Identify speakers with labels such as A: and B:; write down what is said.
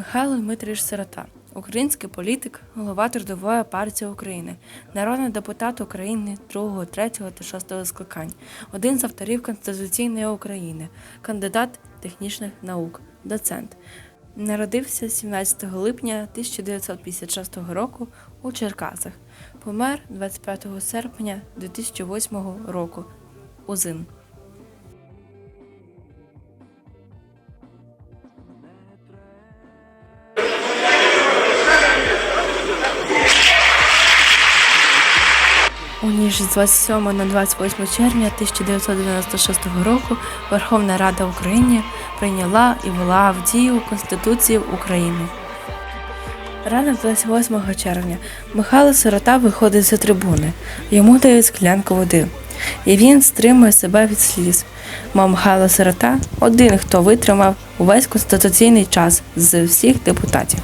A: Михайло Дмитрійович Сирота, український політик, голова Трудової партії України, народний депутат України 2, 3 та 6 скликань, один з авторів Конституційної України, кандидат технічних наук, доцент. Народився 17 липня 1956 року у Черкасах. Помер 25 серпня 2008 року. Узин. У ніж з 27 на 28 червня 1996 року Верховна Рада України прийняла і ввела в дію Конституцію України. Ранок 28 червня Михайло Сирота виходить за трибуни. Йому дають склянку води. І він стримує себе від сліз. Мав Михайло Сирота один, хто витримав увесь конституційний час з всіх депутатів.